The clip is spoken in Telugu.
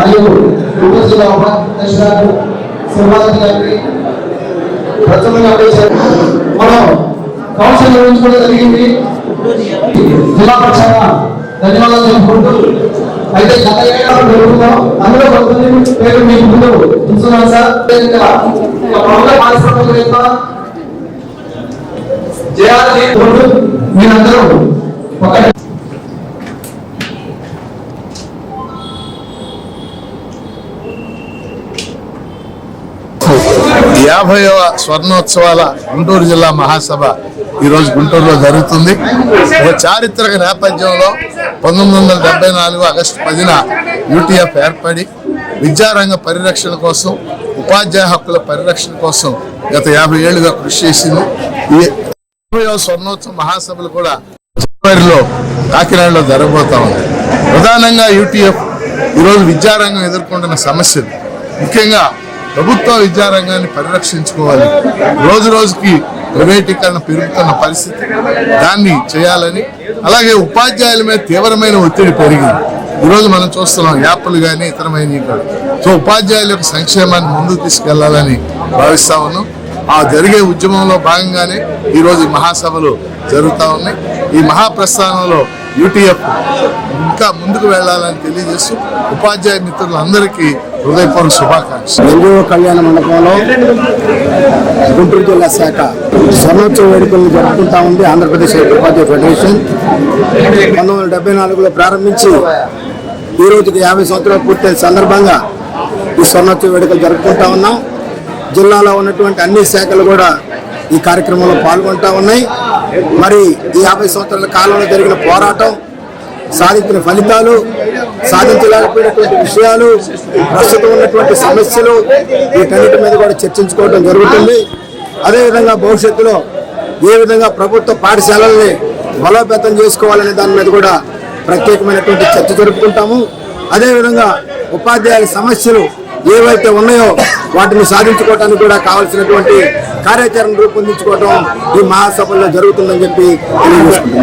మరియు యూనివర్సిటీ ఉపాధ్యక్షురాలు శ్రీమాధవి గారికి ప్రథమంగా మనం కౌన్సిల్ నిర్వహించుకోవడం జరిగింది. జిల్లా పక్షాన ధన్యవాదాలు తెలుపుకుంటూ అయితే గత ఏడాది జరుగుతున్నాం అందులో కొంతమంది పేరు మీకు ముందు ఉంచున్నాను సార్. మీరందరూ ఒక యాభైవ స్వర్ణోత్సవాల గుంటూరు జిల్లా మహాసభ ఈరోజు గుంటూరులో జరుగుతుంది. ఒక చారిత్రక నేపథ్యంలో పంతొమ్మిది వందల డెబ్బై నాలుగు ఆగస్టు పదిన యూటీఎఫ్ ఏర్పడి విద్యారంగ పరిరక్షణ కోసం ఉపాధ్యాయ హక్కుల పరిరక్షణ కోసం గత యాభై ఏళ్ళుగా కృషి చేసింది. ఈ యాభైవ స్వర్ణోత్సవ మహాసభలు కూడా జనవరిలో కాకినాడలో జరగబోతా ఉంది. ప్రధానంగా యూటీఎఫ్ ఈరోజు విద్యారంగం ఎదుర్కొంటున్న సమస్యలు. ముఖ్యంగా ప్రభుత్వ విద్యారంగాన్ని పరిరక్షించుకోవాలి. రోజు రోజుకి ప్రైవేటీకరణ పెరుగుతున్న పరిస్థితి దాన్ని చేయాలని అలాగే ఉపాధ్యాయుల మీద తీవ్రమైన ఒత్తిడి పెరిగింది ఈరోజు మనం చూస్తున్నాం యాప్లు కానీ ఇతరమైన కూడా. సో ఉపాధ్యాయుల యొక్క సంక్షేమాన్ని ముందుకు తీసుకెళ్ళాలని భావిస్తా ఉన్నాం. ఆ జరిగే ఉద్యమంలో భాగంగానే ఈరోజు మహాసభలు జరుగుతూ ఉన్నాయి. ఈ మహాప్రస్థానంలో యూటీఎఫ్ ఇంకా ముందుకు వెళ్ళాలని తెలియజేస్తూ ఉపాధ్యాయ మిత్రులందరికీ హృదయపూర్వక శుభాకాంక్షలు. ఎన్జిఓ కళ్యాణ మండపంలో గుంటూరు జిల్లా శాఖ స్వర్ణోత్సవ వేడుకలను జరుపుకుంటా ఉంది ఆంధ్రప్రదేశ్ ఉపాధ్యాయ ఫెడరేషన్. పంతొమ్మిది వందల డెబ్బై నాలుగులో ప్రారంభించి ఈ రోజుకి యాభై సంవత్సరాలు పూర్తయిన సందర్భంగా ఈ స్వర్ణోత్సవ వేడుకలు జరుపుకుంటా ఉన్నాం. జిల్లాలో ఉన్నటువంటి అన్ని శాఖలు కూడా ఈ కార్యక్రమంలో పాల్గొంటా ఉన్నాయి. మరి ఈ యాభై సంవత్సరాల కాలంలో జరిగిన పోరాటం సాధించిన ఫలితాలు సాధించలేకపోయినటువంటి విషయాలు ప్రస్తుతం ఉన్నటువంటి సమస్యలు వీటన్నిటి మీద కూడా చర్చించుకోవడం జరుగుతుంది. అదేవిధంగా భవిష్యత్తులో ఏ విధంగా ప్రభుత్వ పాఠశాలల్ని బలోపేతం చేసుకోవాలనే దాని మీద కూడా ప్రత్యేకమైనటువంటి చర్చ జరుపుకుంటాము. అదేవిధంగా ఉపాధ్యాయుల సమస్యలు ఏవైతే ఉన్నాయో వాటిని సాధించుకోవడానికి కూడా కావాల్సినటువంటి కార్యాచరణ రూపొందించుకోవడం ఈ మహాసభల్లో జరుగుతుందని చెప్పి తెలియజేసుకుంటున్నాను.